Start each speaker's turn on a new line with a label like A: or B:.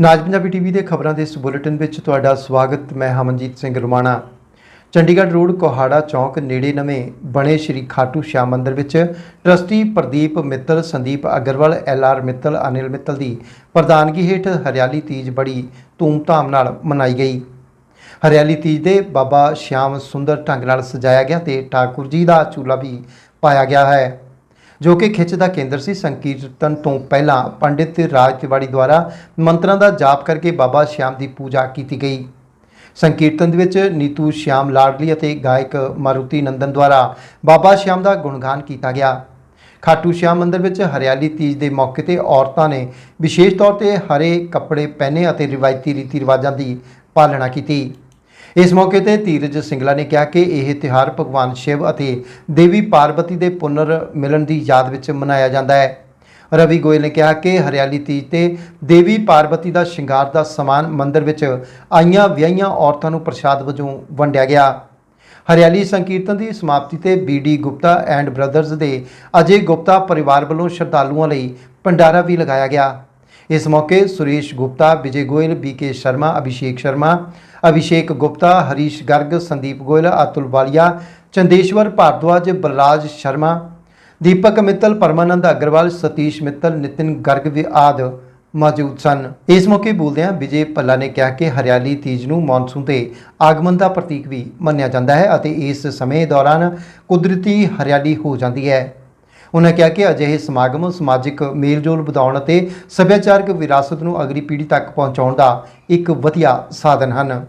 A: ਨਾਜ Punjabi TV ਦੇ ਖਬਰਾਂ ਦੇ ਇਸ ਬੁਲੇਟਿਨ ਵਿੱਚ ਤੁਹਾਡਾ ਸਵਾਗਤ, ਮੈਂ ਹਮਨਜੀਤ ਸਿੰਘ ਰੁਮਾਣਾ। ਚੰਡੀਗੜ੍ਹ ਰੋਡ ਕੋਹਾੜਾ ਚੌਂਕ ਨੇੜੇ ਨਵੇਂ ਬਣੇ ਸ਼੍ਰੀ ਖਾਟੂ ਸ਼ਾਮ ਮੰਦਿਰ ਵਿੱਚ trustee Pradeep Mittal, Sandeep Agarwal, L R Mittal, Anil Mittal ਦੀ ਪ੍ਰਧਾਨਗੀ ਹੇਠ ਹਰਿਆਲੀ ਤੀਜ ਬੜੀ ਧੂਮਧਾਮ ਨਾਲ ਮਨਾਈ ਗਈ। ਹਰਿਆਲੀ ਤੀਜ ਦੇ ਬਾਬਾ ਸ਼ਾਮ ਸੁੰਦਰ ਢੰਗ ਨਾਲ ਸਜਾਇਆ ਗਿਆ ਤੇ ਠਾਕੁਰ ਜੀ ਦਾ ਚੂਲਾ ਵੀ ਪਾਇਆ ਗਿਆ ਹੈ। ਜੋ ਕਿ ਖਿੱਚ ਦਾ ਕੇਂਦਰ ਸੀ। ਸੰਕੀਰਤਨ ਤੋਂ ਪਹਿਲਾਂ ਪੰਡਿਤ ਰਾਜ ਤਿਵਾੜੀ ਦੁਆਰਾ ਮੰਤਰਾਂ ਦਾ ਜਾਪ ਕਰਕੇ ਬਾਬਾ ਸ਼ਿਆਮ ਦੀ ਪੂਜਾ ਕੀਤੀ ਗਈ। ਸੰਕੀਰਤਨ ਦੇ ਵਿੱਚ ਨੀਤੂ ਸ਼ਿਆਮ ਲਾਡਲੀ ਅਤੇ ਗਾਇਕ ਮਾਰੂਤੀ ਨੰਦਨ ਦੁਆਰਾ ਬਾਬਾ ਸ਼ਿਆਮ ਦਾ ਗੁਣਗਾਨ ਕੀਤਾ ਗਿਆ। ਖਾਟੂ ਸ਼ਿਆਮ ਮੰਦਿਰ ਵਿੱਚ ਹਰਿਆਲੀ ਤੀਜ ਦੇ ਮੌਕੇ ਤੇ ਔਰਤਾਂ ਨੇ ਵਿਸ਼ੇਸ਼ ਤੌਰ ਤੇ ਹਰੇ ਕੱਪੜੇ ਪਹਿਨੇ ਅਤੇ ਰਿਵਾਇਤੀ ਰੀਤੀ ਰਿਵਾਜਾਂ ਦੀ ਪਾਲਣਾ ਕੀਤੀ। ਇਸ ਮੌਕੇ ਤੇ ਧੀਰਜ ਸਿੰਗਲਾ ਨੇ ਕਿਹਾ ਕਿ ਇਹ ਤਿਉਹਾਰ ਭਗਵਾਨ ਸ਼ਿਵ ਅਤੇ ਦੇਵੀ ਪਾਰਵਤੀ ਦੇ ਪੁਨਰ ਮਿਲਣ ਦੀ ਯਾਦ ਵਿੱਚ ਮਨਾਇਆ ਜਾਂਦਾ ਹੈ। ਰਵੀ ਗੋਇਲ ਨੇ ਕਿਹਾ ਕਿ ਹਰਿਆਲੀ ਤੀਜ ਤੇ ਦੇਵੀ ਪਾਰਵਤੀ ਦਾ ਸ਼ਿੰਗਾਰ ਦਾ ਸਮਾਨ ਮੰਦਿਰ ਵਿੱਚ ਆਈਆਂ ਵਿਆਹੀਆਂ ਔਰਤਾਂ ਨੂੰ ਪ੍ਰਸ਼ਾਦ ਵਜੋਂ ਵੰਡਿਆ ਗਿਆ। ਹਰਿਆਲੀ ਸੰਕੀਰਤਨ ਦੀ ਸਮਾਪਤੀ ਤੇ ਬੀਡੀ ਗੁਪਤਾ ਐਂਡ ਬ੍ਰਦਰਜ਼ ਦੇ ਅਜੇ ਗੁਪਤਾ ਪਰਿਵਾਰ ਵੱਲੋਂ ਸ਼ਰਧਾਲੂਆਂ ਲਈ ਭੰਡਾਰਾ ਵੀ ਲਗਾਇਆ ਗਿਆ। ਇਸ ਮੌਕੇ ਸੁਰੇਸ਼ ਗੁਪਤਾ, ਵਿਜੇ ਗੋਇਲ ਬੀਕੇ ਸ਼ਰਮਾ, ਅਭਿਸ਼ੇਕ ਸ਼ਰਮਾ, ਅਭਿਸ਼ੇਕ ਗੁਪਤਾ, ਹਰੀਸ਼ ਗਰਗ, ਸੰਦੀਪ ਗੋਇਲ, ਅਤੁਲ ਵਾਲੀਆ, ਚੰਦੇਸ਼ਵਰ ਭਾਰਦਵਾਜ, ਬਲਰਾਜ ਸ਼ਰਮਾ, ਦੀਪਕ ਮਿੱਤਲ, ਪਰਮਾਨੰਦ ਅਗਰਵਾਲ, ਸਤੀਸ਼ ਮਿੱਤਲ, ਨਿਤਿਨ ਗਰਗ ਵੀ ਆਦ ਮੌਜੂਦ ਸਨ। ਇਸ ਮੌਕੇ ਬੋਲਦਿਆਂ ਵਿਜੇ ਪੱਲਾ ਨੇ ਕਿਹਾ ਕਿ ਹਰਿਆਲੀ ਤੀਜ ਨੂੰ ਮੌਨਸੂਨ ਦੇ ਆਗਮਨ ਦਾ ਪ੍ਰਤੀਕ ਵੀ ਮੰਨਿਆ ਜਾਂਦਾ ਹੈ ਅਤੇ ਇਸ ਸਮੇਂ ਦੌਰਾਨ ਕੁਦਰਤੀ ਹਰਿਆਲੀ ਹੋ ਜਾਂਦੀ ਹੈ। ਉਹਨਾਂ ਕਿਹਾ ਕਿ ਅਜਿਹੇ ਸਮਾਗਮ ਸਮਾਜਿਕ ਮੇਲਜੋਲ ਵਧਾਉਣ ਅਤੇ ਸੱਭਿਆਚਾਰਕ ਵਿਰਾਸਤ ਨੂੰ ਅਗਲੀ ਪੀੜ੍ਹੀ ਤੱਕ ਪਹੁੰਚਾਉਣ ਦਾ ਇੱਕ ਵਧੀਆ ਸਾਧਨ ਹਨ।